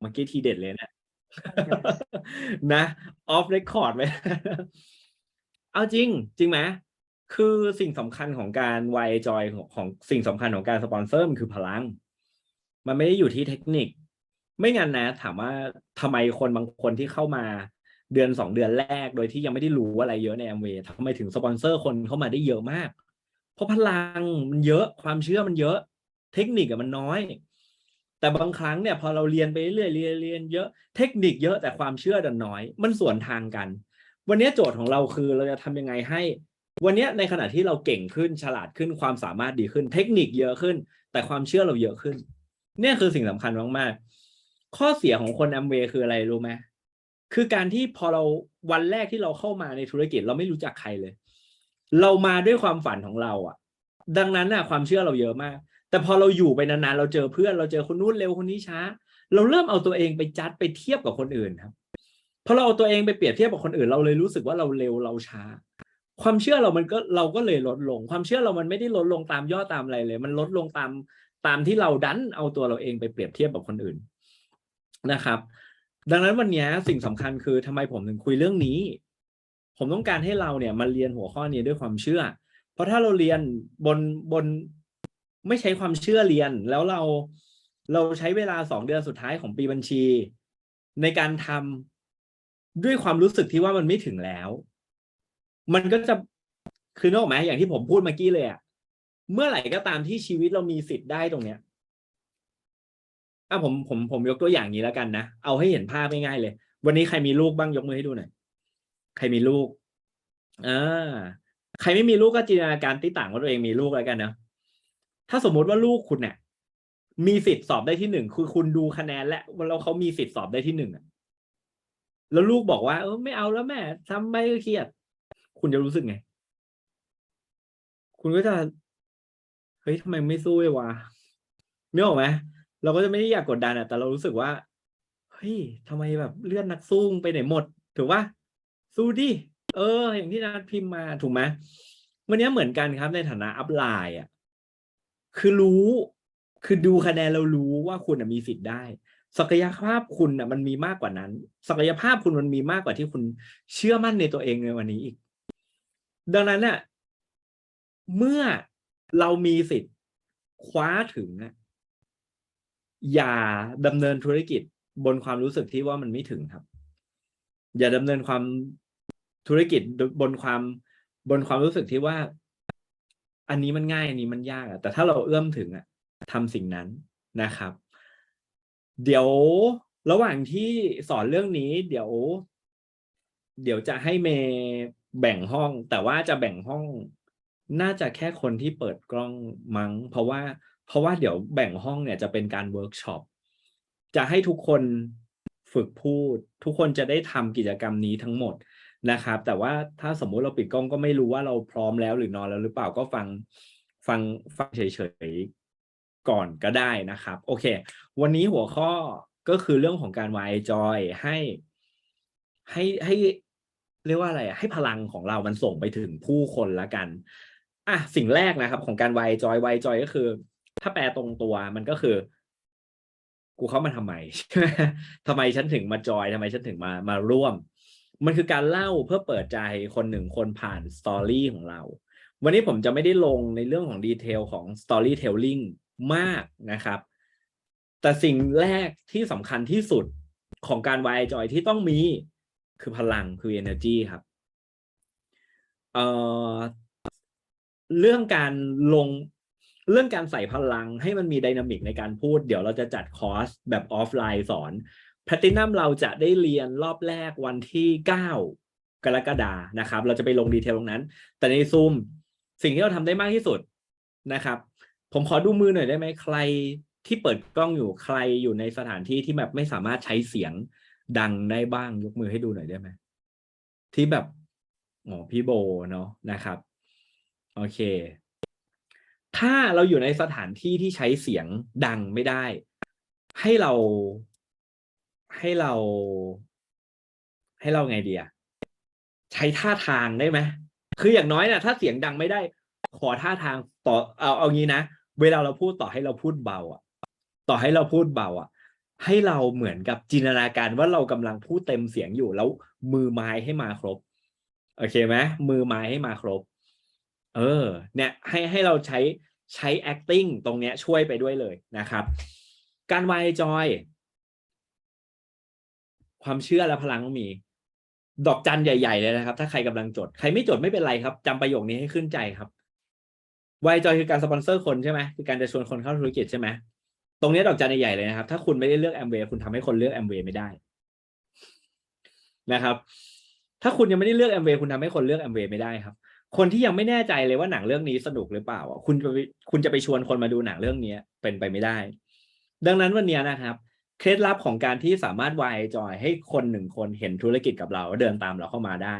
เมื่อกี้ทีเด็ดเลยนะนะออฟเรคคอร์ดไว้เอาจริง จริงไหมคือสิ่งสำคัญของการวายจอยของของสิ่งสำคัญของการสปอนเซอร์มันคือพลัง มันไม่ได้อยู่ที่เทคนิค ไม่งั้นนะ ถามว่าทำไมคนบางคนที่เข้ามาเดือนสองเดือนแรกโดยที่ยังไม่ได้รู้อะไรเยอะในแอมเวย์ทำไมถึงสปอนเซอร์คนเข้ามาได้เยอะมาก เพราะพลังมันเยอะความเชื่อมันเยอะ เทคนิคอะมันน้อย แต่บางครั้งเนี่ยพอเราเรียนไปเรื่อยเรียนเรียนเยอะเทคนิคเยอะแต่ความเชื่อดันน้อย มันสวนทางกัน วันนี้โจทย์ของเราคือเราจะทำยังไงให้ วันนี้ในขณะที่เราเก่งขึ้นฉลาดขึ้นความสามารถดีขึ้น เทคนิคเยอะขึ้น แต่ความเชื่อเราเยอะขึ้น เนี่ยคือสิ่งสำคัญมากๆข้อเสียของคนแอมเวย์คืออะไรรู้ไหมคือการที่พอเราวันแรกที่เราเข้ามาในธุรกิจเราไม่รู้จักใครเลย เรามาด้วยความฝันของเราอะ ดังนั้นน่ะความเชื่อเราเยอะมาก แต่พอเราอยู่ไปนานๆ เราเจอเพื่อนเราเจอคนนู้นเร็วคนนี้ช้า เราเริ่มเอาตัวเองไปจัดไปเทียบกับคนอื่นครับพอเราเอาตัวเองไปเปรียบเทียบกับคนอื่น เราเลยรู้สึกว่าเราเร็วเราช้า ความเชื่อเรามันก็เราก็เลยลดลง ความเชื่อเรามันไม่ได้ลดลงตามย่อตามอะไรเลย มันลดลงตามตามที่เราดันเอาตัวเราเองไปเปรียบเทียบกับคนอื่นนะครับ ดังนั้นวันนี้สิ่งสำคัญคือทำไมผมถึงคุยเรื่องนี้ ผมต้องการให้เราเนี่ยมาเรียนหัวข้อนี้ด้วยความเชื่อ เพราะถ้าเราเรียนบนบน ไม่ใช้ความเชื่อเรียน แล้วเราเราใช้เวลาสองเดือนสุดท้ายของปีบัญชี ในการทำด้วยความรู้สึกที่ว่ามันไม่ถึงแล้ว มันก็จะคือนออกไหมอย่างที่ผมพูดเมื่อกี้เลยอะเมื่อไหร่ก็ตามที่ชีวิตเรามีสิทธิ์ได้ตรงเนี้ยอะผมผมผมยกตัวอย่างนี้แล้วกันนะ เอาให้เห็นภาพง่ายๆเลย วันนี้ใครมีลูกบ้างยกมือให้ดูหน่อย ใครมีลูกอ่าใครไม่มีลูกก็จินตนาการติต่างว่าตัวเองมีลูกแล้วกันนะ ถ้าสมมติว่าลูกคุณเนี่ย มีสิทธิ์สอบได้ที่หนึ่งคือคุณดูคะแนนและว่าเราเขามีสิทธิ์สอบได้ที่หนึ่งแล้วลูกบอกว่า เออไม่เอาแล้วแม่ทำไม่เครียด คุณจะรู้สึกไง คุณก็จะเฮ้ยทำไมไม่สู้เลยวะไม่ออกไหมเราก็จะไม่ได้อยากกดดันอะแต่เรารู้สึกว่าเฮ้ยทำไมแบบเลื่อนนักสู้ไปไหนหมดถูกปะสู้ดิเออ อย่างที่นัดพิมพ์มาถูกไหมวันนี้เหมือนกันครับในฐานะอัพไลน์อะ คือรู้คือดูคะแนนเรารู้ว่าคุณมีสิทธิ์ได้ ศักยภาพคุณอะมันมีมากกว่านั้น ศักยภาพคุณมันมีมากกว่าที่คุณเชื่อมั่นในตัวเองในวันนี้อีก ดังนั้นน่ะเมื่อเรามีสิทธิ์คว้าถึงอะอย่าดำเนินธุรกิจบนความรู้สึกที่ว่ามันไม่ถึงครับ อย่าดำเนินความธุรกิจบนความบนความรู้สึกที่ว่า อันนี้มันง่าย อันนี้มันยากอะแต่ถ้าเราเอื้อมถึงอะทำสิ่งนั้นนะครับ เดี๋ยวระหว่างที่สอนเรื่องนี้ เดี๋ยว เดี๋ยวจะให้เมย์แบ่งห้อง แต่ว่าจะแบ่งห้องน่าจะแค่คนที่เปิดกล้องมั้ง เพราะว่า เพราะว่าเดี๋ยวแบ่งห้องเนี่ยจะเป็นการเวิร์กช็อปจะให้ทุกคนฝึกพูด ทุกคนจะได้ทำกิจกรรมนี้ทั้งหมด นะครับ แต่ว่าถ้าสมมุติเราปิดกล้องก็ไม่รู้ว่าเราพร้อมแล้วหรือนอนแล้วหรือเปล่าก็ฟังฟังฟังเฉยๆก่อนก็ได้นะครับ โอเค วันนี้หัวข้อก็คือเรื่องของการวายจอยให้ให้ให้เรียกว่าอะไรให้พลังของเรามันส่งไปถึงผู้คนละกันอะสิ่งแรกนะครับ ของการวายจอยวายจอยก็คือ ถ้าแปลตรงตัวมันก็คือ กูเข้ามาทำไมทำไมฉันถึงมาจอยทำไมฉันถึงมามาร่วม มันคือการเล่าเพื่อเปิดใจคนหนึ่งคนผ่านสตอรี่ของเรา วันนี้ผมจะไม่ได้ลงในเรื่องของดีเทลของ storytelling มากนะครับ แต่สิ่งแรกที่สำคัญที่สุดของการวายจอยที่ต้องมีคือพลังคือ energy ครับเอ่อเรื่องการลงเรื่องการใส่พลังให้มันมีไดนามิกในการพูด เดี๋ยวเราจะจัดคอร์สแบบออฟไลน์สอน แพลตินัมเราจะได้เรียนรอบแรกวันที่เก้ากรกฎานะครับ เราจะไปลงดีเทลตรงนั้น แต่ในซูมสิ่งที่เราทำได้มากที่สุดนะครับ ผมขอดูมือหน่อยได้ไหมใครที่เปิดกล้องอยู่ใครอยู่ในสถานที่ที่แบบไม่สามารถใช้เสียงดังได้บ้างยกมือให้ดูหน่อยได้ไหมที่แบบอ๋อพี่โบเนาะนะครับ โอเค ถ้าเราอยู่ในสถานที่ที่ใช้เสียงดังไม่ได้ ให้เรา ให้เรา ให้เราไงดีอะใช้ท่าทางได้ไหมคืออย่างน้อยนะถ้าเสียงดังไม่ได้ ขอท่าทางต่อเอาเอางี้นะเวลาเราพูดต่อให้เราพูดเบาอะ ต่อให้เราพูดเบาอะ ให้เราเหมือนกับจินตนาการว่าเรากำลังพูดเต็มเสียงอยู่แล้วมือไม้ให้มาครบ โอเคไหมมือไม้ให้มาครบ เออ เนี่ย ให้ให้เราใช้ใช้ acting ตรงเนี้ยช่วยไปด้วยเลยนะครับ การวายจอย ความเชื่อและพลังต้องมี ดอกจันใหญ่ ๆ เลยนะครับ ถ้าใครกำลังจด ใครไม่จดไม่เป็นไรครับจำประโยคนี้ให้ขึ้นใจครับวายจอยคือการสปอนเซอร์คนใช่ไหมคือการจะชวนคนเข้าธุรกิจใช่ไหมตรงนี้ดอกจันใหญ่ๆเลยนะครับ ถ้าคุณไม่ได้เลือกแอมเวย์คุณทำให้คนเลือกแอมเวย์ไม่ได้นะครับ ถ้าคุณยังไม่ได้เลือกแอมเวย์คุณทำให้คนเลือกแอมเวย์ไม่ได้ครับ คนที่ยังไม่แน่ใจเลยว่าหนังเรื่องนี้สนุกหรือเปล่าอะคุณจะไปคุณจะไปชวนคนมาดูหนังเรื่องนี้เป็นไปไม่ได้ ดังนั้นวันนี้นะครับ เคล็ดลับของการที่สามารถวายจอยให้คนหนึ่งคนเห็นธุรกิจกับเราเดินตามเราเข้ามาได้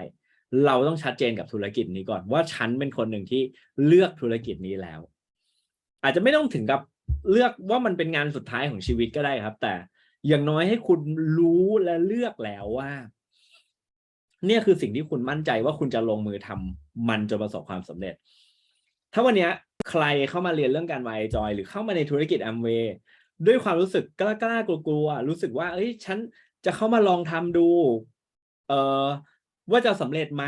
เราต้องชัดเจนกับธุรกิจนี้ก่อน ว่าฉันเป็นคนหนึ่งที่เลือกธุรกิจนี้แล้ว อาจจะไม่ต้องถึงกับเลือกว่ามันเป็นงานสุดท้ายของชีวิตก็ได้ครับ แต่อย่างน้อยให้คุณรู้และเลือกแล้วว่า เนี่ยคือสิ่งที่คุณมั่นใจว่าคุณจะลงมือทำมันจนประสบความสำเร็จ ถ้าวันนี้ใครเข้ามาเรียนเรื่องการวายจอย หรือเข้ามาในธุรกิจแอมเวย์ ด้วยความรู้สึกกล้ากล้ากลัวๆรู้สึกว่า เอ้ย ฉันจะเข้ามาลองทำดู เออว่าจะสำเร็จไหม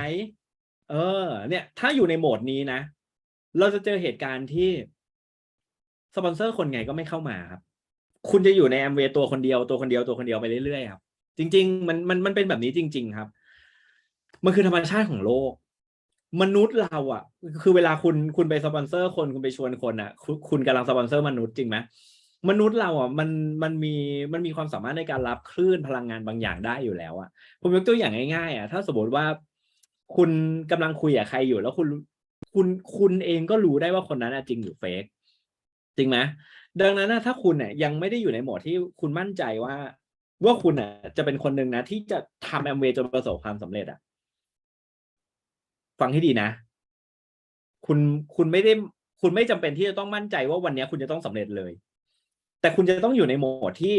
เออ เนี่ย ถ้าอยู่ในโหมดนี้นะ เราจะเจอเหตุการณ์ที่สปอนเซอร์คนไงก็ไม่เข้ามาครับ คุณจะอยู่ในแอมเวตัวคนเดียวตัวคนเดียวตัวคนเดียวไปเรื่อยๆครับ จริง ๆ มันมันมันเป็นแบบนี้จริง ๆ ครับ มันคือธรรมชาติของโลก มนุษย์เราอะ คือเวลาคุณคุณไปสปอนเซอร์คนคุณไปชวนคนอะคุณคุณกำลังสปอนเซอร์มนุษย์จริงไหม มนุษย์เราอะมันมันมีมันมีความสามารถในการรับคลื่นพลังงานบางอย่างได้อยู่แล้วอะผมยกตัวอย่างง่ายๆอะถ้าสมมติว่าคุณกำลังคุยกับใครอยู่ แล้วคุณคุณคุณเองก็รู้ได้ว่าคนนั้นจริงหรือเฟกจริงไหมดังนั้นถ้าคุณเนี่ยยังไม่ได้อยู่ในโหมดที่คุณมั่นใจว่า ว่าคุณอะ จะเป็นคนหนึ่งนะ ที่จะทำแอมเวย์จนประสบความสำเร็จอะ ฟังให้ดีนะ คุณคุณไม่ได้ คุณไม่จำเป็นที่จะต้องมั่นใจว่าวันนี้คุณจะต้องสำเร็จเลย แต่คุณจะต้องอยู่ในโหมดที่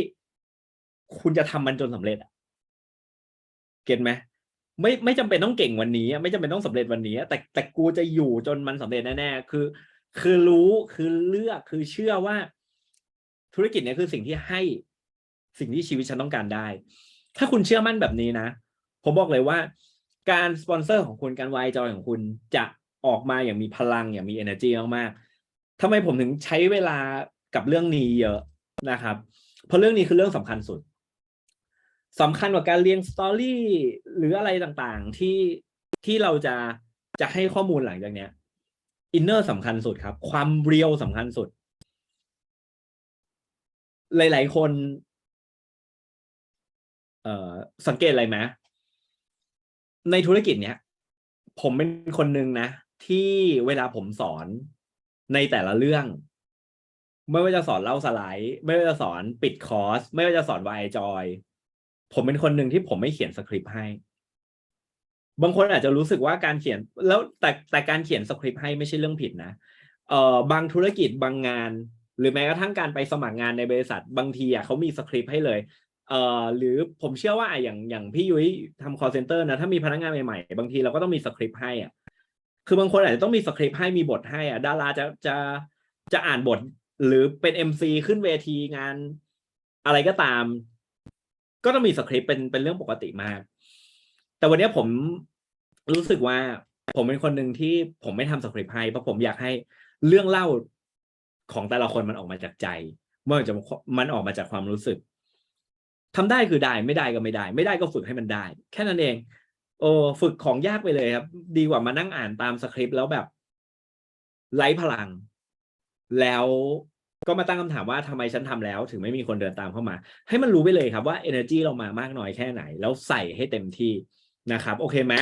คุณจะทำมันจนสำเร็จอะเก็ตไหมไม่ไม่จำเป็นต้องเก่งวันนี้ ไม่จำเป็นต้องสำเร็จวันนี้ แต่แต่กูจะอยู่จนมันสำเร็จแน่ๆคือ คือรู้คือเลือกคือเชื่อว่า ธุรกิจเนี่ยคือสิ่งที่ให้สิ่งที่ชีวิตฉันต้องการได้ ถ้าคุณเชื่อมั่นแบบนี้นะ ผมบอกเลยว่า การสปอนเซอร์ของคุณการวายจอยของคุณจะออกมาอย่างมีพลังอย่างมี energy มากๆทำไมผมถึงใช้เวลากับเรื่องนี้เยอะ นะครับ เพราะเรื่องนี้คือเรื่องสำคัญสุดสำคัญกว่าการเรียงสตอรี่หรืออะไรต่างๆที่ที่เราจะจะให้ข้อมูลหลังจากเนี้ยอินเนอร์สำคัญสุดครับ ความเรียวสำคัญสุด หลาย ๆ คน เอ่อสังเกตอะไรไหมในธุรกิจเนี้ย ผมเป็นคนหนึ่งนะ ที่เวลาผมสอนในแต่ละเรื่อง ไม่ว่าจะสอนเล่าสไลด์ ไม่ว่าจะสอนปิดคอร์ส ไม่ว่าจะสอนวายจอย ผมเป็นคนหนึ่งที่ผมไม่เขียนสคริปต์ให้ บางคนอาจจะรู้สึกว่าการเขียนแล้วแต่แต่การเขียนสคริปต์ให้ไม่ใช่เรื่องผิดนะเอ่อบางธุรกิจบางงาน หรือแม้กระทั่งการไปสมัครงานในบริษัทบางทีอะเขามีสคริปต์ให้เลยเอ่อหรือผมเชื่อว่าอย่างอย่างพี่ยุ้ยทำ call center นะถ้ามีพนักงานใหม่ๆ บางทีเราก็ต้องมีสคริปต์ให้อะคือบางคนอาจจะต้องมีสคริปต์ให้มีบทให้อะดาราจะจะจะอ่านบท หรือเป็น MC ขึ้นเวทีงานอะไรก็ตาม ก็ต้องมีสคริปต์เป็นเป็นเรื่องปกติมาก แต่วันนี้ผมรู้สึกว่า ผมเป็นคนหนึ่งที่ผมไม่ทำสคริปต์ให้เพราะผมอยากให้เรื่องเล่าของแต่ละคนมันออกมาจากใจมันออกจากมันออกมาจากความรู้สึกทำได้คือได้ไม่ได้ก็ไม่ได้ ไม่ได้ก็ฝึกให้มันได้ แค่นั้นเอง โอ้ฝึกของยากไปเลยครับ ดีกว่ามานั่งอ่านตามสคริปต์แล้วแบบไร้พลัง แล้วก็มาตั้งคำถามว่าทำไมฉันทำแล้ว ถึงไม่มีคนเดินตามเข้ามา ให้มันรู้ไปเลยครับว่า energy เรามามากน้อยแค่ไหน แล้วใส่ให้เต็มที่นะครับ โอเคไหม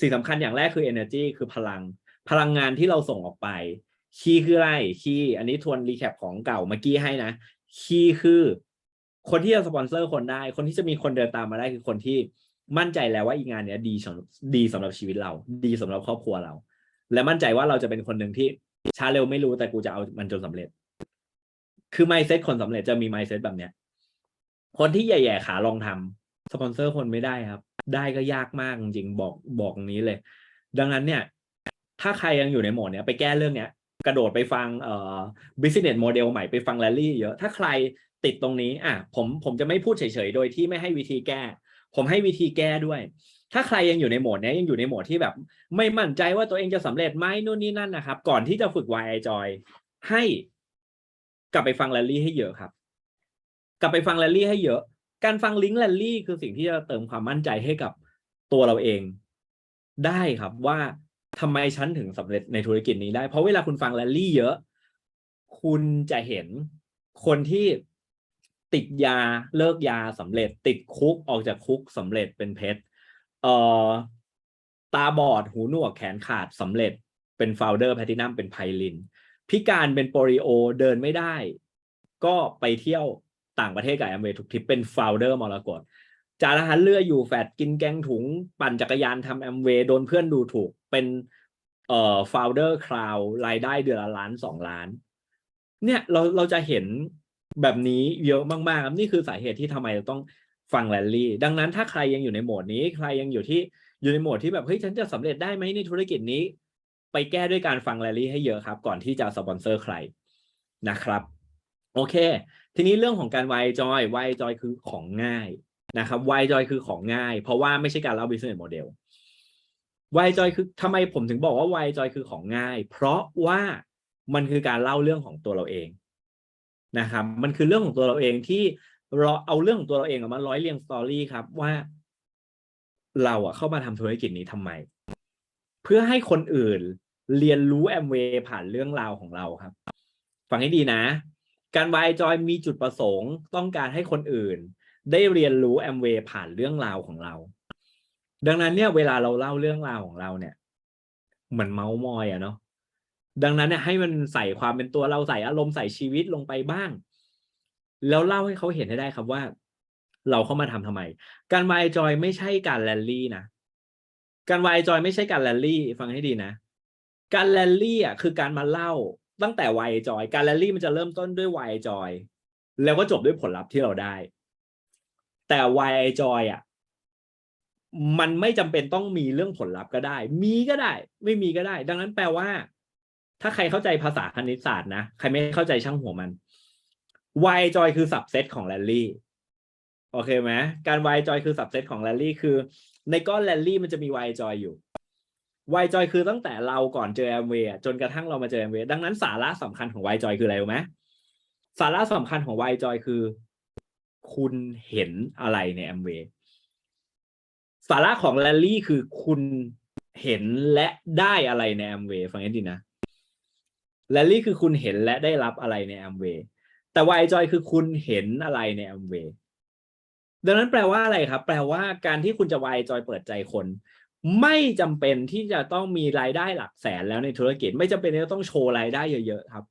สิ่งสำคัญอย่างแรกคือ energy คือพลัง พลังงานที่เราส่งออกไป คีย์คืออะไร คีย์อันนี้ทวนรีแคปของเก่าเมื่อกี้ให้นะ คีย์คือ คนที่จะสปอนเซอร์คนได้ คนที่จะมีคนเดินตามมาได้คือคนที่มั่นใจแล้วว่าอีงานเนี้ยดีสำหรับดีสำหรับชีวิตเรา ดีสำหรับครอบครัวเรา และมั่นใจว่าเราจะเป็นคนหนึ่งที่ ช้าเร็วไม่รู้แต่กูจะเอามันจนสำเร็จ คือ mindset คนสำเร็จจะมี mindset แบบเนี้ย คนที่แย่ๆขาลองทำสปอนเซอร์คนไม่ได้ครับ ได้ก็ยากมากจริงๆบอกบอกนี้เลย ดังนั้นเนี่ย ถ้าใครยังอยู่ในโหมดเนี้ยไปแก้เรื่องเนี้ย กระโดดไปฟังเอ่อ business model ใหม่ไปฟังแรลลี่เยอะ ถ้าใครติดตรงนี้ อะ ผมผมจะไม่พูดเฉยๆ โดยที่ไม่ให้วิธีแก้ ผมให้วิธีแก้ด้วย ถ้าใครยังอยู่ในโหมดนี้ยังอยู่ในโหมดที่แบบ ไม่มั่นใจว่าตัวเองจะสำเร็จไหมนู่นนี่นั่นนะครับ ก่อนที่จะฝึก YI Joy ให้กลับไปฟังแรลลี่ให้เยอะครับ กลับไปฟังแรลลี่ให้เยอะ การฟังลิงก์แรลลี่คือสิ่งที่จะเติมความมั่นใจให้กับตัวเราเองได้ครับว่าทำไมฉันถึงสำเร็จในธุรกิจนี้ได้ เพราะเวลาคุณฟังแรลลี่เยอะ คุณจะเห็นคนที่ติดยาเลิกยาสำเร็จ ติดคุกออกจากคุกสำเร็จเป็นเพชร เอ่อตาบอดหูหนวกแขนขาดสำเร็จเป็นโฟลเดอร์แพทินัมเป็นไพลิน พิการเป็นโปริโอเดินไม่ได้ ก็ไปเที่ยวต่างประเทศกับแอมเวย์ทุกทริปเป็นโฟลเดอร์มรกตจาระหันเลืออยู่แฟดกินแกงถุง ปั่นจักรยานทำแอมเวย์โดนเพื่อนดูถูกเป็นเอ่อโฟลเดอร์คราวรายได้เดือนละล้านสองล้าน เนี่ยเราเราจะเห็นแบบนี้เยอะมากๆครับนี่คือสาเหตุที่ทำไมเราต้อง ฟังแรลลี่ ดังนั้นถ้าใครยังอยู่ในโหมดนี้ ใครยังอยู่ที่อยู่ในโหมดที่แบบเฮ้ยฉันจะสำเร็จได้ไหมในธุรกิจนี้ ไปแก้ด้วยการฟังแรลลี่ให้เยอะครับ ก่อนที่จะสปอนเซอร์ใครนะครับโอเค ทีนี้เรื่องของการวายจอยวายจอยคือของง่ายนะครับวายจอยคือของง่าย เพราะว่าไม่ใช่การเล่า business model วายจอยคือทำไมผมถึงบอกว่าวายจอยคือของง่าย เพราะว่ามันคือการเล่าเรื่องของตัวเราเองนะครับ มันคือเรื่องของตัวเราเองที่ เราเอาเรื่องของตัวเราเองออกมาร้อยเรียงสตอรี่ครับว่า เราอะเข้ามาทำธุรกิจนี้ทำไม เพื่อให้คนอื่นเรียนรู้แอมเวย์ผ่านเรื่องราวของเราครับ ฟังให้ดีนะ การวายจอยมีจุดประสงค์ต้องการให้คนอื่น ได้เรียนรู้แอมเวย์ผ่านเรื่องราวของเรา ดังนั้นเนี่ยเวลาเราเล่าเรื่องราวของเราเนี่ย เหมือนเมาส์มอยอะเนาะดังนั้นเนี่ยให้มันใส่ความเป็นตัวเราใส่อารมณ์ใส่ชีวิตลงไปบ้าง แล้วเล่าให้เขาเห็นให้ได้ครับว่า เราเข้ามาทำทำไม การวายจอยไม่ใช่การแรลลี่นะการวายจอยไม่ใช่การแรลลี่ ฟังให้ดีนะ การแรลลี่อะคือการมาเล่าตั้งแต่วายจอย การแรลลี่มันจะเริ่มต้นด้วยวายจอย แล้วก็จบด้วยผลลัพธ์ที่เราได้ แต่วายจอยอะมันไม่จำเป็นต้องมีเรื่องผลลัพธ์ก็ได้ มีก็ได้ ไม่มีก็ได้ ดังนั้นแปลว่า ถ้าใครเข้าใจภาษาคณิตศาสตร์นะ ใครไม่เข้าใจช่างหัวมัน วายจอยคือสับเซตของแรลลี่โอเคไหมการวายจอยคือสับเซตของแรลลี่คือ ในก้อนแรลลี่มันจะมีวายจอยอยู่วายจอยคือตั้งแต่เราก่อนเจอแอมเวย์จนกระทั่งเรามาเจอแอมเวย์ดังนั้นสาระสำคัญของวายจอยคืออะไรรู้ไหมสาระสำคัญของวายจอยคือ คุณเห็นอะไรในแอมเวย์สาระของแรลลี่คือคุณเห็นและได้อะไรในแอมเวย์ฟังให้ดีนะแรลลี่คือคุณเห็นและได้รับอะไรในแอมเวย์ แต่วายจอยคือคุณเห็นอะไรในแอมเวย์ดังนั้นแปลว่าอะไรครับ แปลว่าการที่คุณจะวายจอยเปิดใจคน ไม่จำเป็นที่จะต้องมีรายได้หลักแสนแล้วในธุรกิจ ไม่จำเป็นที่จะต้องโชว์รายได้เยอะๆครับ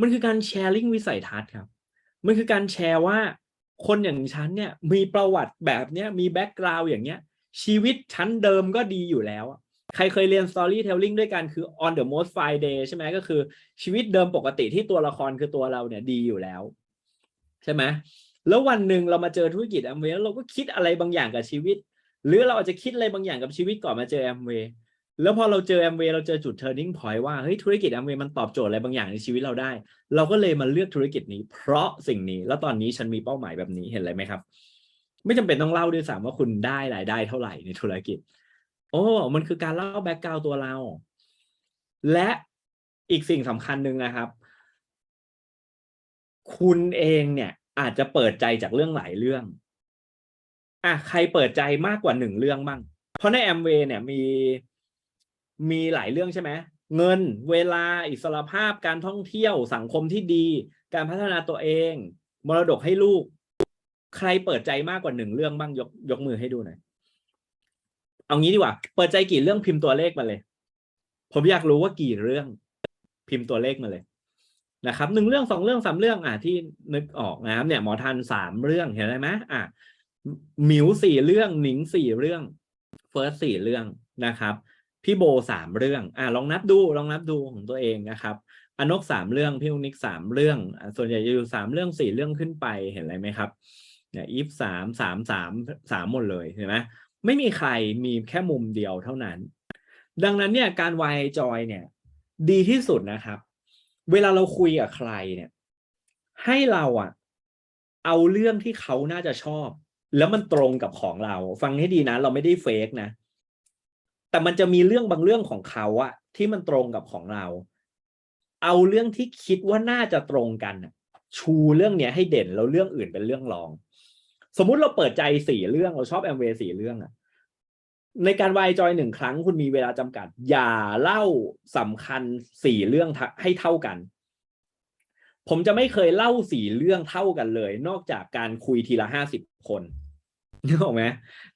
มันคือการแชร์ลิงวิสัยทัศน์ครับ มันคือการแชร์ว่าคนอย่างฉันเนี่ยมีประวัติแบบเนี้ยมีแบ็กกราวด์อย่างเงี้ยชีวิตชั้นเดิมก็ดีอยู่แล้ว ใครเคยเรียน storytelling ด้วยกันคือ on the most Friday ใช่ไหมก็คือชีวิตเดิมปกติที่ตัวละครคือตัวเราเนี่ยดีอยู่แล้ว ใช่ไหมแล้ววันหนึ่งเรามาเจอธุรกิจแอมเวย์เราก็คิดอะไรบางอย่างกับชีวิต หรือเราอาจจะคิดอะไรบางอย่างกับชีวิตก่อนมาเจอแอมเวย์แล้วพอเราเจอแอมเวย์เราเจอจุด turning point ว่าเฮ้ยธุรกิจแอมเวย์มันตอบโจทย์อะไรบางอย่างในชีวิตเราได้ เราก็เลยมาเลือกธุรกิจนี้ เพราะสิ่งนี้แล้วตอนนี้ฉันมีเป้าหมายแบบนี้เห็นอะไรไหมครับ ไม่จำเป็นต้องเล่าด้วยซ้ำว่าคุณได้รายได้เท่าไหร่ในธุรกิจ โอ้ มันคือการเล่าแบ็กกราวตัวเรา และอีกสิ่งสำคัญหนึ่งนะครับ คุณเองเนี่ยอาจจะเปิดใจจากเรื่องหลายเรื่องอะใครเปิดใจมากกว่าหนึ่งเรื่องบ้าง เพราะในแอมเวย์เนี่ยมีมีหลายเรื่องใช่ไหมเงินเวลาอิสรภาพการท่องเที่ยวสังคมที่ดี การพัฒนาตัวเอง มรดกให้ลูก ใครเปิดใจมากกว่าหนึ่งเรื่องบ้างยกยกมือให้ดูหน่อย เอางี้ดีกว่า เปิดใจกี่เรื่องพิมพ์ตัวเลขมาเลย ผมอยากรู้ว่ากี่เรื่องพิมพ์ตัวเลขมาเลยนะครับหนึ่งเรื่องสองเรื่องสามเรื่องอะที่นึกออกนะครับเนี่ยหมอทันสามเรื่องเห็นไหมอะหมิวสี่เรื่องหนิงสี่เรื่องเฟิร์สสี่เรื่องนะครับ พี่โบสามเรื่องอะลองนับดูลองนับดูของตัวเองนะครับอนกสามเรื่องพี่อุนิกสามเรื่องอะส่วนใหญ่จะอยู่สามเรื่องสี่เรื่องขึ้นไปเห็นอะไรไหมครับเนี่ยอีฟสามสามสามสามหมดเลยเห็นไหม ไม่มีใครมีแค่มุมเดียวเท่านั้น ดังนั้นเนี่ยการวายจอยเนี่ย ดีที่สุดนะครับ เวลาเราคุยกับใครเนี่ย ให้เราอะเอาเรื่องที่เขาน่าจะชอบ แล้วมันตรงกับของเรา ฟังให้ดีนะ เราไม่ได้เฟกนะ แต่มันจะมีเรื่องบางเรื่องของเขาอะที่มันตรงกับของเรา เอาเรื่องที่คิดว่าน่าจะตรงกันชูเรื่องเนี้ยให้เด่นแล้วเรื่องอื่นเป็นเรื่องรอง สมมุติเราเปิดใจสี่เรื่องเราชอบแอมเวย์สี่เรื่องอะในการวายจอยหนึ่งครั้งคุณมีเวลาจำกัด อย่าเล่าสำคัญสี่เรื่องให้เท่ากัน ผมจะไม่เคยเล่าสี่เรื่องเท่ากันเลย นอกจากการคุยทีละห้าสิบคนนึกออกไหม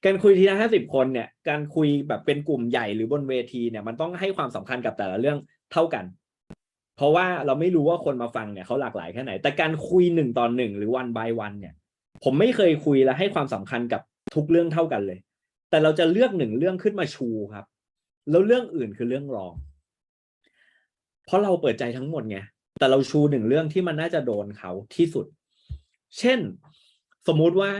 การคุยทีละห้าสิบคนเนี่ย การคุยแบบเป็นกลุ่มใหญ่หรือบนเวทีเนี่ย มันต้องให้ความสำคัญกับแต่ละเรื่องเท่ากัน เพราะว่าเราไม่รู้ว่าคนมาฟังเนี่ยเขาหลากหลายแค่ไหน แต่การคุยหนึ่งต่อหนึ่งหรือวันบายวันเนี่ย ผมไม่เคยคุยและให้ความสำคัญกับทุกเรื่องเท่ากันเลย แต่เราจะเลือกหนึ่งเรื่องขึ้นมาชูครับ แล้วเรื่องอื่นคือเรื่องรอง เพราะเราเปิดใจทั้งหมดไงแต่เราชูหนึ่งเรื่องที่มันน่าจะโดนเขาที่สุด เช่น สมมุติว่า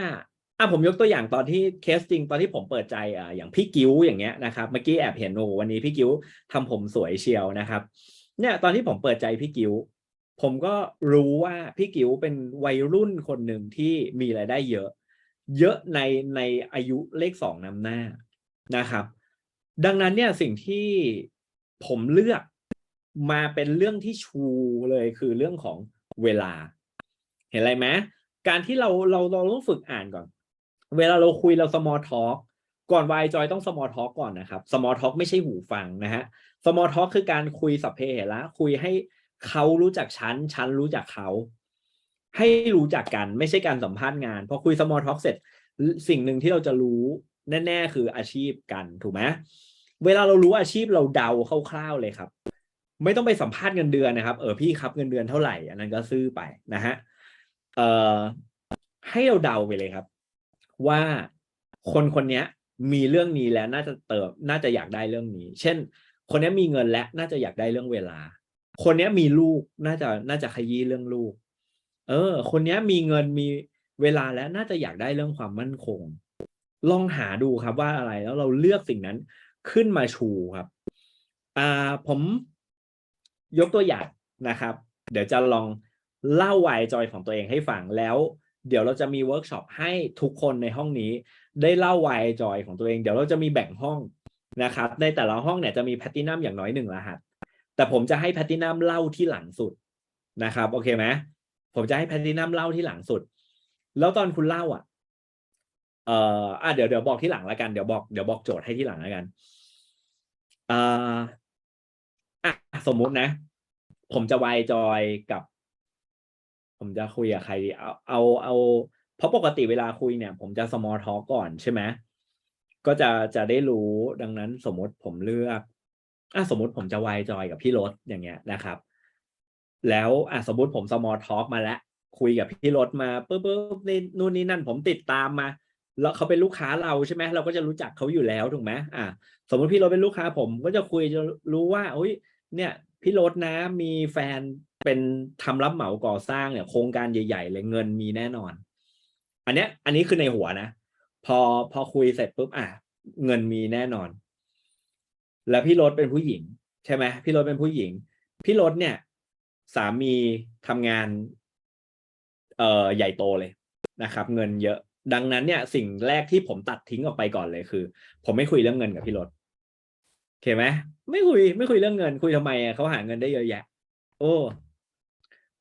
อะผมยกตัวอย่างตอนที่เคสจริงตอนที่ผมเปิดใจอ่าอย่างพี่กิ้วอย่างเงี้ยนะครับเมื่อกี้แอบเห็นโอ้วันนี้พี่กิ้วทำผมสวยเชียวนะครับ เนี่ยตอนที่ผมเปิดใจพี่กิ้ว ผมก็รู้ว่าพี่กิ้วเป็นวัยรุ่นคนหนึ่งที่มีรายได้เยอะ เยอะในในอายุเลขสองนำหน้านะครับ ดังนั้นเนี่ยสิ่งที่ผมเลือกมาเป็นเรื่องที่ชูเลยคือเรื่องของเวลา เห็นอะไรไหมการที่เราเราเราต้องฝึกอ่านก่อน เวลาเราคุยเรา small talk ก่อนวายจอยต้อง small talk ก่อนนะครับ small talk ไม่ใช่หูฟังนะฮะ small talk คือการคุยสัพเพเหระคุยให้ เขารู้จักฉัน ฉันรู้จักเขา ให้รู้จักกัน ไม่ใช่การสัมภาษณ์งาน พอคุย small talk เสร็จ สิ่งหนึ่งที่เราจะรู้แน่ ๆ คืออาชีพกันถูกไหมเวลาเรารู้อาชีพเราเดาคร่าวๆเลยครับ ไม่ต้องไปสัมภาษณ์เงินเดือนนะครับเออพี่ครับเงินเดือนเท่าไหร่อันนั้นก็ซื้อไปนะฮะเอ่อให้เราเดาไปเลยครับ ว่าคนคนนี้มีเรื่องนี้แล้วน่าจะเติบน่าจะอยากได้เรื่องนี้ เช่น คนนี้มีเงินและน่าจะอยากได้เรื่องเวลา คนนี้มีลูกน่าจะน่าจะขยี้เรื่องลูก เออ คนนี้มีเงินมีเวลาแล้วน่าจะอยากได้เรื่องความมั่นคง ลองหาดูครับว่าอะไรแล้วเราเลือกสิ่งนั้นขึ้นมาชูครับ อ่าผมยกตัวอย่างนะครับ เดี๋ยวจะลองเล่าวายจอยของตัวเองให้ฟังแล้วเดี๋ยวเราจะมีเวิร์กช็อปให้ทุกคนในห้องนี้ ได้เล่าวายจอยของตัวเอง เดี๋ยวเราจะมีแบ่งห้องนะครับ ในแต่ละห้องเนี่ยจะมีแพตตินัมอย่างน้อยหนึ่งรหัส แต่ผมจะให้แพตตินัมเล่าที่หลังสุดนะครับ โอเคไหมผมจะให้แพตตินัมเล่าที่หลังสุด แล้วตอนคุณเล่าอะ เอ่ออะเดี๋ยวเดี๋ยวบอกที่หลังแล้วกันเดี๋ยวบอกเดี๋ยวบอกโจทย์ให้ที่หลังแล้วกันเอ่ออะสมมุตินะ ผมจะวายจอยกับ ผมจะคุยกับใครดีเอาเอาเอาเพราะปกติเวลาคุยเนี่ย ผมจะ small talk ก่อนใช่ไหมก็จะจะได้รู้ดังนั้นสมมติผมเลือก อะสมมติผมจะวายจอยกับพี่รถอย่างเงี้ยนะครับ แล้วอะสมมติผม small talk มาแล้ว คุยกับพี่รถมาปุ๊บปุ๊บนี่นู่นนี่นั่นผมติดตามมา แล้วเขาเป็นลูกค้าเราใช่ไหมเราก็จะรู้จักเขาอยู่แล้วถูกไหมอะสมมติพี่รถเป็นลูกค้าผมก็จะคุยจะรู้ว่าโอ้ยเนี่ยพี่รถนะมีแฟนเป็นทำรับเหมาก่อสร้างเนี่ยโครงการใหญ่ ๆ เลยเงินมีแน่นอน อันเนี้ยอันนี้คือในหัวนะ พอพอคุยเสร็จปุ๊บอะเงินมีแน่นอน แล้วพี่รถเป็นผู้หญิง ใช่ไหมพี่รถเป็นผู้หญิง พี่รถเนี่ย สามีทำงาน เอ่อใหญ่โตเลยนะครับ เงินเยอะ ดังนั้นเนี่ย สิ่งแรกที่ผมตัดทิ้งออกไปก่อนเลยคือ ผมไม่คุยเรื่องเงินกับพี่รถโอเคไหมไม่คุย ไม่คุยเรื่องเงิน คุยทำไมอะเขาหาเงินได้เยอะแยะ โอ้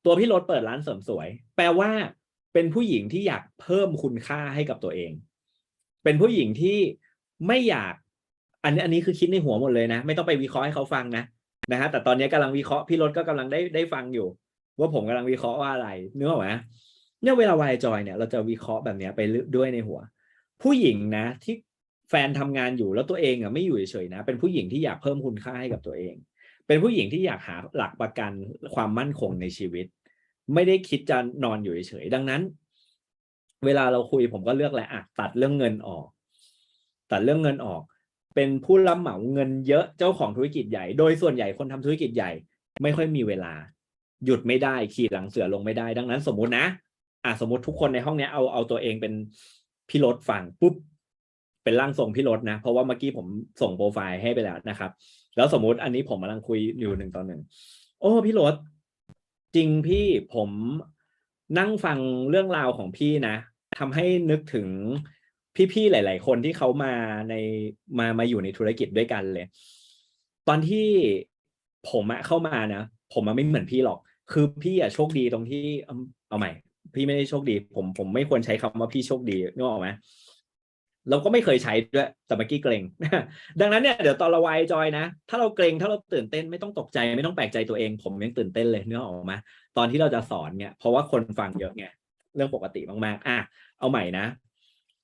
ตัวพี่รถเปิดร้านเสริมสวย แปลว่า เป็นผู้หญิงที่อยากเพิ่มคุณค่าให้กับตัวเอง เป็นผู้หญิงที่ไม่อยาก อันนี้อันนี้คือคิดในหัวหมดเลยนะ ไม่ต้องไปวิเคราะห์ให้เขาฟังนะนะฮะแต่ตอนนี้กำลังวิเคราะห์พี่รถก็กำลังได้ได้ฟังอยู่ ว่าผมกำลังวิเคราะห์ว่าอะไรเนื้อไหมเนี่ยเวลาวายจอยเนี่ยเราจะวิเคราะห์แบบนี้ไปด้วยในหัว ผู้หญิงนะ ที่แฟนทำงานอยู่แล้วตัวเองอะไม่อยู่เฉยๆนะ เป็นผู้หญิงที่อยากเพิ่มคุณค่าให้กับตัวเอง เป็นผู้หญิงที่อยากหาหลักประกันความมั่นคงในชีวิต ไม่ได้คิดจะนอนอยู่เฉยๆดังนั้น เวลาเราคุยผมก็เลือกแหละอะตัดเรื่องเงินออก ตัดเรื่องเงินออก เป็นผู้รับเหมาเงินเยอะเจ้าของธุรกิจใหญ่ โดยส่วนใหญ่คนทำธุรกิจใหญ่ ไม่ค่อยมีเวลา หยุดไม่ได้ขี่หลังเสือลงไม่ได้ ดังนั้นสมมุตินะ อะสมมติทุกคนในห้องเนี้ยเอาเอาตัวเองเป็นพี่รถฟังปุ๊บเป็นร่างทรงพี่รถนะ เพราะว่าเมื่อกี้ผมส่งโปรไฟล์ให้ไปแล้วนะครับ แล้วสมมุติอันนี้ผมกำลังคุยอยู่หนึ่งต่อหนึ่งโอ้พี่รถจริงพี่ผมนั่งฟังเรื่องราวของพี่นะทำให้นึกถึง พี่ๆหลาย ๆ คนที่เขามาในมามาอยู่ในธุรกิจด้วยกันเลย ตอนที่ผมอะเข้ามานะผมอะไม่เหมือนพี่หรอก คือพี่อะโชคดีตรงที่เอาใหม่ พี่ไม่ได้โชคดี ผมผมไม่ควรใช้คำว่าพี่โชคดีนึกออกไหมเราก็ไม่เคยใช้ด้วยแต่เมื่อกี้เกรง ดังนั้นเนี่ยเดี๋ยวตอนเราวายจอยนะ ถ้าเราเกรงถ้าเราตื่นเต้นไม่ต้องตกใจไม่ต้องแปลกใจตัวเอง ผมยังตื่นเต้นเลยเนื้อออกไหมาตอนที่เราจะสอนเนี่ยเพราะว่าคนฟังเยอะไงเรื่องปกติมากๆอะเอาใหม่นะ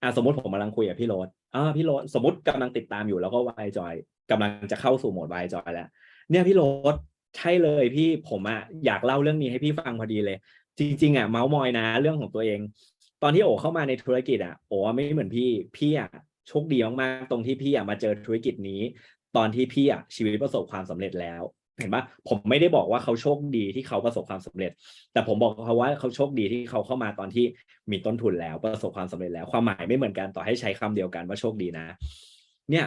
อะสมมติผมกำลังคุยกับพี่โรดอ่าพี่โรดสมมติกำลังติดตามอยู่แล้วก็วายจอยกำลังจะเข้าสู่โหมดวายจอยแล้ว เนี่ยพี่โรดใช่เลยพี่ผมอะอยากเล่าเรื่องนี้ให้พี่ฟังพอดีเลย จริง ๆอะเมาส์มอยนะเรื่องของตัวเอง ตอนที่โอเข้ามาในธุรกิจอะโอไม่เหมือนพี่พี่อะโชคดีมากๆตรงที่พี่อะมาเจอธุรกิจนี้ ตอนที่พี่อะชีวิตประสบความสำเร็จแล้ว เห็นปะผมไม่ได้บอกว่าเขาโชคดีที่เขาประสบความสำเร็จ แต่ผมบอกเขาว่าเขาโชคดีที่เขาเข้ามาตอนที่มีต้นทุนแล้วประสบความสำเร็จแล้ว ความหมายไม่เหมือนกันต่อให้ใช้คำเดียวกันว่าโชคดีนะ เนี่ย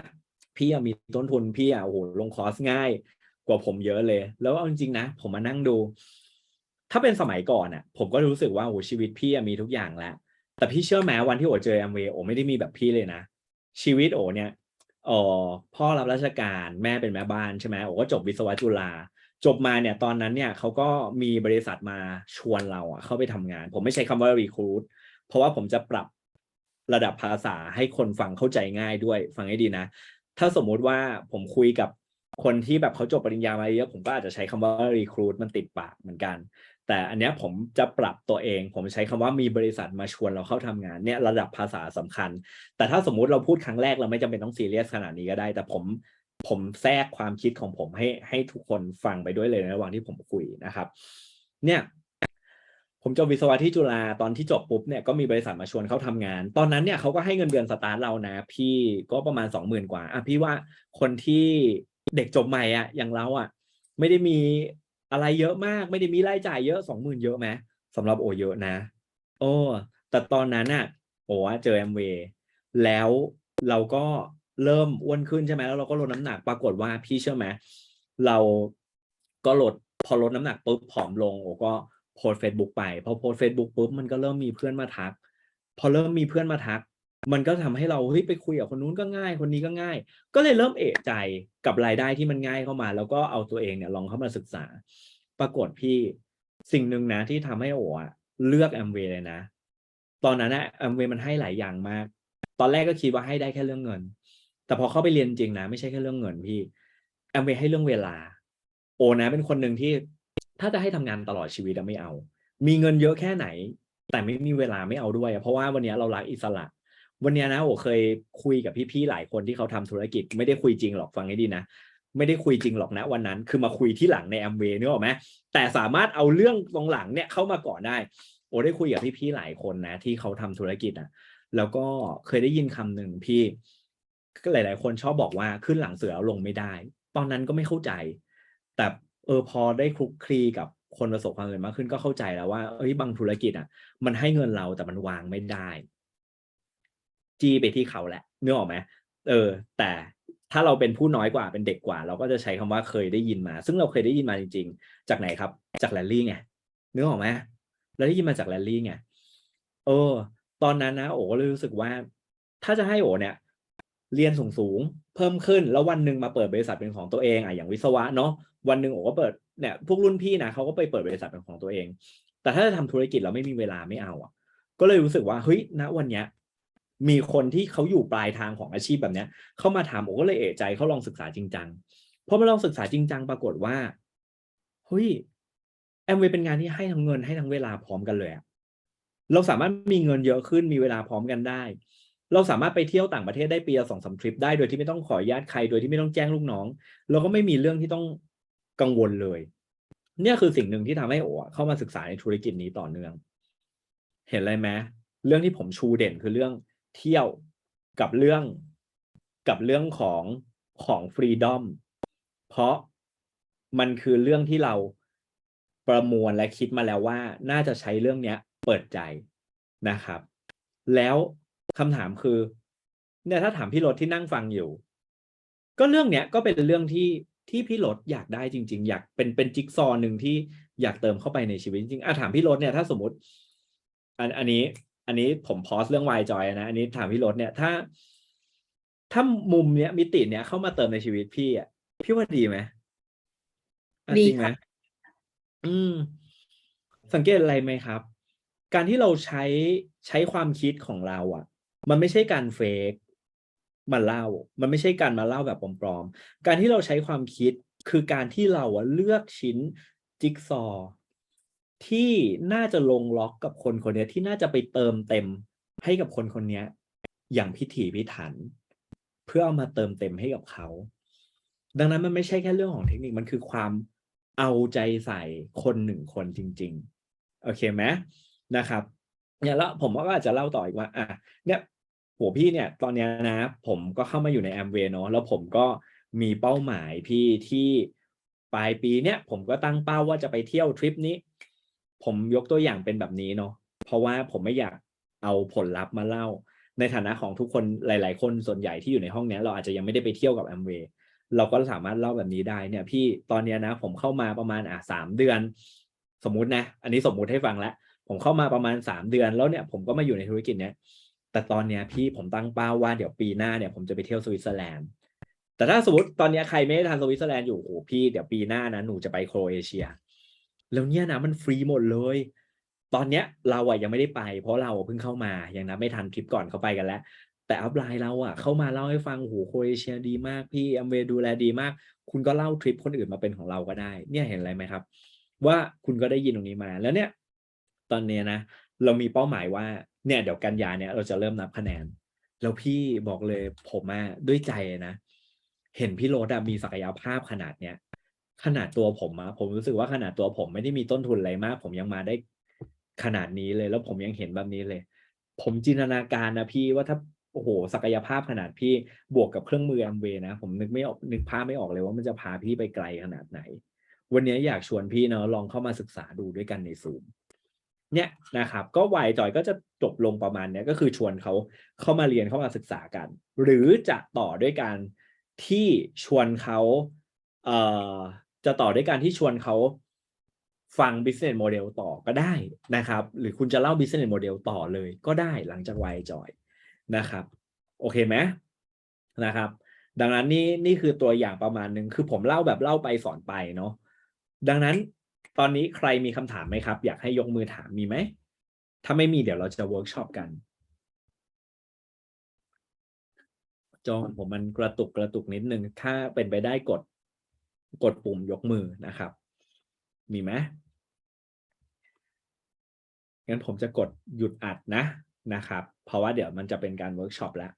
พี่มีต้นทุนพี่อะโอ้โหลงคอร์สง่าย กว่าผมเยอะเลย แล้วเอาจริงๆนะ ผมมานั่งดู ถ้าเป็นสมัยก่อนอะ ผมก็รู้สึกว่าโอ้ชีวิตพี่มีทุกอย่างแล้วแต่พี่เชื่อไหมวันที่โอเจอแอมเวย์โอไม่ได้มีแบบพี่เลยนะชีวิตโอเนี่ย อ๋อพ่อรับราชการแม่เป็นแม่บ้านใช่ไหมโอ้ก็จบวิศวะจุฬาจบมาเนี่ยตอนนั้นเนี่ยเขาก็มีบริษัทมาชวนเราอะเข้าไปทำงาน ผมไม่ใช้คำว่า recruit เพราะว่าผมจะปรับระดับภาษาให้คนฟังเข้าใจง่ายด้วยฟังให้ดีนะ ถ้าสมมุติว่าผมคุยกับคนที่แบบเขาจบปริญญามาเยอะผมก็อาจจะใช้คำว่า recruit มันติดปากเหมือนกัน แต่อันเนี้ยผมจะปรับตัวเอง ผมใช้คำว่ามีบริษัทมาชวนเราเข้าทำงานเนี่ยระดับภาษาสำคัญ แต่ถ้าสมมุติเราพูดครั้งแรกเราไม่จำเป็นต้องซีเรียสขนาดนี้ก็ได้ แต่ผมผมแทรกความคิดของผมให้ให้ทุกคนฟังไปด้วยเลยในระหว่างที่ผมคุยนะครับ เนี่ยผมจบวิศวะที่จุฬาตอนที่จบปุ๊บเนี่ยก็มีบริษัทมาชวนเขาทำงาน ตอนนั้นเนี่ยเขาก็ให้เงินเดือนสตาร์ทเรานะ พี่ก็ประมาณสองหมื่นกว่าอะพี่ว่าคนที่เด็กจบใหม่อะอย่างเราอะ ไม่ได้มี อะไรเยอะมากไม่ได้มีรายจ่ายเยอะสองหมื่นเยอะไหมสำหรับโอเยอะนะ โอ้แต่ตอนนั้นน่ะโอ้เจอแอมเวย์แล้วเราก็เริ่มอ้วนขึ้นใช่ไหมแล้วเราก็ลดน้ำหนักปรากฏว่าพี่เชื่อไหมเราก็ลดพอลดน้ำหนักปุ๊บผอมลงโอ้ก็โพสเฟซบุ๊กไปพอโพสเฟซบุ๊กปุ๊บมันก็เริ่มมีเพื่อนมาทัก พอเริ่มมีเพื่อนมาทัก มันก็ทำให้เราเฮ้ยไปคุยกับคนนู้นก็ง่าย คนนี้ก็ง่าย ก็เลยเริ่มเอะใจกับรายได้ที่มันง่ายเข้ามา แล้วก็เอาตัวเองเนี่ยลองเข้ามาศึกษา ปรากฏพี่สิ่งหนึ่งนะที่ทำให้โอ๋เลือกแอมเวย์เลยนะ ตอนนั้นอะแอมเวย์มันให้หลายอย่างมาก ตอนแรกก็คิดว่าให้ได้แค่เรื่องเงิน แต่พอเข้าไปเรียนจริงนะไม่ใช่แค่เรื่องเงินพี่แอมเวย์ให้เรื่องเวลา โอนะเป็นคนหนึ่งที่ถ้าจะให้ทำงานตลอดชีวิตไม่เอา มีเงินเยอะแค่ไหน แต่ไม่มีเวลาไม่เอาด้วย เพราะว่าวันนี้เรารักอิสระ วันนี้นะโอเคยคุยกับพี่ๆหลายคนที่เขาทำธุรกิจ ไม่ได้คุยจริงหรอกฟังให้ดีนะไม่ได้คุยจริงหรอกนะวันนั้น คือมาคุยที่หลังในแอมเวย์นึกออกไหมแต่สามารถเอาเรื่องตรงหลังเนี่ยเข้ามาก่อนได้ โอได้คุยกับพี่ๆหลายคนนะ ที่เขาทำธุรกิจอะ แล้วก็เคยได้ยินคำหนึ่งพี่ก็หลาย ๆ คนชอบบอกว่าขึ้นหลังเสือลงไม่ได้ ตอนนั้นก็ไม่เข้าใจ แต่เออพอได้คลุกคลีกับคนประสบความสำเร็จมากขึ้นก็เข้าใจแล้วว่าเอ้ยบางธุรกิจอะ มันให้เงินเราแต่มันวางไม่ได้ จี้ไปที่เขาแหละนึกออกไหมเออ แต่ถ้าเราเป็นผู้น้อยกว่าเป็นเด็กกว่า เราก็จะใช้คำว่าเคยได้ยินมา ซึ่งเราเคยได้ยินมาจริง ๆ จากไหนครับ จากแรลลี่ไงนึกออกไหมเราได้ยินมาจากแรลลี่ไงเออ ตอนนั้นนะโอ้ก็เลยรู้สึกว่า ถ้าจะให้โอเนี่ย เรียนสูงสูงๆเพิ่มขึ้นแล้ววันหนึ่งมาเปิดบริษัทเป็นของตัวเองอะอย่างวิศวะเนาะวันหนึ่งโอก็เปิดเนี่ยพวกรุ่นพี่นะเขาก็ไปเปิดบริษัทเป็นของตัวเอง แต่ถ้าจะทำธุรกิจเราไม่มีเวลาไม่เอาอะ ก็เลยรู้สึกว่าเฮ้ยณวันเนี้ย มีคนที่เขาอยู่ปลายทางของอาชีพแบบเนี้ยเข้ามาถามโอก็เลยเอะใจเขาลองศึกษาจริงจังพอมาลองศึกษาจริงจังปรากฏว่าเฮ้ยแอมเวย์เป็นงานที่ให้ทั้งเงินให้ทั้งเวลาพร้อมกันเลยอะเราสามารถมีเงินเยอะขึ้นมีเวลาพร้อมกันได้ เราสามารถไปเที่ยวต่างประเทศได้ปีละสองสามทริปได้โดยที่ไม่ต้องขออนุญาตใครโดยที่ไม่ต้องแจ้งลูกน้องเราก็ไม่มีเรื่องที่ต้องกังวลเลย เนี่ยคือสิ่งหนึ่งที่ทำให้โอเข้ามาศึกษาในธุรกิจนี้ต่อเนื่อง เห็นอะไรไหมเรื่องที่ผมชูเด่นคือเรื่อง เที่ยวกับเรื่องกับเรื่องของของฟรีดอมเพราะมันคือเรื่องที่เราประมวลและคิดมาแล้วว่า น่าจะใช้เรื่องเนี้ย เปิดใจนะครับ แล้วคำถามคือ เนี่ยถ้าถามพี่รถที่นั่งฟังอยู่ ก็เรื่องเนี้ยก็เป็นเรื่องที่ที่พี่รถอยากได้จริง ๆ อยากเป็นเป็นจิ๊กซอว์หนึ่งที่อยากเติมเข้าไปในชีวิตจริงๆอะถามพี่รถเนี่ยถ้าสมมติ อันอันนี้ อันนี้ผมพอสเรื่องวายจอยนะอันนี้ถามพี่รถเนี่ยถ้า ถ้ามุมเนี้ยมิติเนี้ยเข้ามาเติมในชีวิตพี่อะพี่ว่าดีไหมอะดีจริงไหมค่ะอืม สังเกตอะไรไหมครับ การที่เราใช้ใช้ความคิดของเรา อะ มันไม่ใช่การเฟกมาเล่า มันไม่ใช่การมาเล่าแบบปลอมๆ การที่เราใช้ความคิดคือการที่เราอะเลือกชิ้นจิ๊กซอว์ ที่น่าจะลงล็อกกับคนคนนี้ที่น่าจะไปเติมเต็มให้กับคนคนนี้อย่างพิถีพิถัน เพื่อเอามาเติมเต็มให้กับเขา ดังนั้นมันไม่ใช่แค่เรื่องของเทคนิคมันคือความเอาใจใส่คนหนึ่งคนจริง ๆ โอเคไหมนะครับเนี่ยแล้วผมก็อาจจะเล่าต่ออีกว่าอะเนี่ยหัวพี่เนี่ยตอนนี้นะผมก็เข้ามาอยู่ในแอมเวย์เนาะแล้วผมก็มีเป้าหมายพี่ที่ปลายปีเนี่ยผมก็ตั้งเป้าว่าจะไปเที่ยวทริปนี้ ผมยกตัวอย่างเป็นแบบนี้เนาะเพราะว่าผมไม่อยากเอาผลลัพธ์มาเล่า ในฐานะของทุกคนหลาย ๆ คนส่วนใหญ่ที่อยู่ในห้องนี้เราอาจจะยังไม่ได้ไปเที่ยวกับแอมเวย์เราก็สามารถเล่าแบบนี้ได้เนี่ย พี่ตอนนี้นะ ผมเข้ามาประมาณอะสามเดือน สมมุตินะ อันนี้สมมุติให้ฟังแล้วผมเข้ามาประมาณสามเดือนแล้วเนี่ยผมก็มาอยู่ในธุรกิจเนี้ยแต่ตอนเนี้ยพี่ผมตั้งเป้าว่าเดี๋ยวปีหน้าเนี่ยผมจะไปเที่ยวสวิตเซอร์แลนด์แต่ถ้าสมมติตอนนี้ใครไม่ได้ทันสวิตเซอร์แลนด์อยู่โอ้โหพี่เดี๋ยวปีหน้านะหนูจะไปโครเอเชีย แล้วเนี่ยนะมันฟรีหมดเลย ตอนเนี้ยเราอะยังไม่ได้ไป เพราะเราเพิ่งเข้ามายังนับไม่ทันทริปก่อนเขาไปกันแล้ว แต่อัพไลน์เราอะเข้ามาเล่าให้ฟังโอ้โหโครเอเชียดีมากพี่แอมเวดูแลดีมาก คุณก็เล่าทริปคนอื่นมาเป็นของเราก็ได้ เนี่ยเห็นอะไรไหมครับ ว่าคุณก็ได้ยินตรงนี้มาแล้วเนี่ย ตอนเนี้ยนะ เรามีเป้าหมายว่าเนี่ยเดี๋ยวกันยาเนี่ยเราจะเริ่มนับคะแนน แล้วพี่บอกเลยผมอะด้วยใจนะเห็นพี่โรดอะมีศักยภาพขนาดเนี้ย ขนาดตัวผมอะผมรู้สึกว่าขนาดตัวผมไม่ได้มีต้นทุนอะไรมาก ผมยังมาได้ขนาดนี้เลย แล้วผมยังเห็นแบบนี้เลย ผมจินตนาการนะพี่ว่าถ้าโอ้โหศักยภาพขนาดพี่บวกกับเครื่องมือแอมเวนะ ผมนึกไม่ออกนึกภาพไม่ออกเลยว่ามันจะพาพี่ไปไกลขนาดไหน วันนี้อยากชวนพี่เนาะลองเข้ามาศึกษาดูด้วยกันในซูมเนี่ยนะครับ ก็วายจอยก็จะจบลงประมาณเนี้ยก็คือชวนเขาเข้ามาเรียนเข้ามาศึกษากัน หรือจะต่อด้วยการที่ชวนเขาเอ่อ จะต่อด้วยการที่ชวนเขาฟัง business model ต่อก็ได้นะครับ หรือคุณจะเล่า business model ต่อเลยก็ได้หลังจากวายจอยนะครับ โอเคไหมนะครับ ดังนั้นนี่นี่คือตัวอย่างประมาณหนึ่งคือผมเล่าแบบเล่าไปสอนไปเนาะดังนั้นตอนนี้ใครมีคำถามไหมครับ อยากให้ยกมือถามมีไหม ถ้าไม่มีเดี๋ยวเราจะเวิร์กช็อปกัน จอผมมันกระตุกกระตุกนิดนึง ถ้าเป็นไปได้กด กดปุ่มยกมือนะครับ มีไหมงั้นผมจะกดหยุดอัดนะนะครับ เพราะว่าเดี๋ยวมันจะเป็นการเวิร์กช็อปแล้ว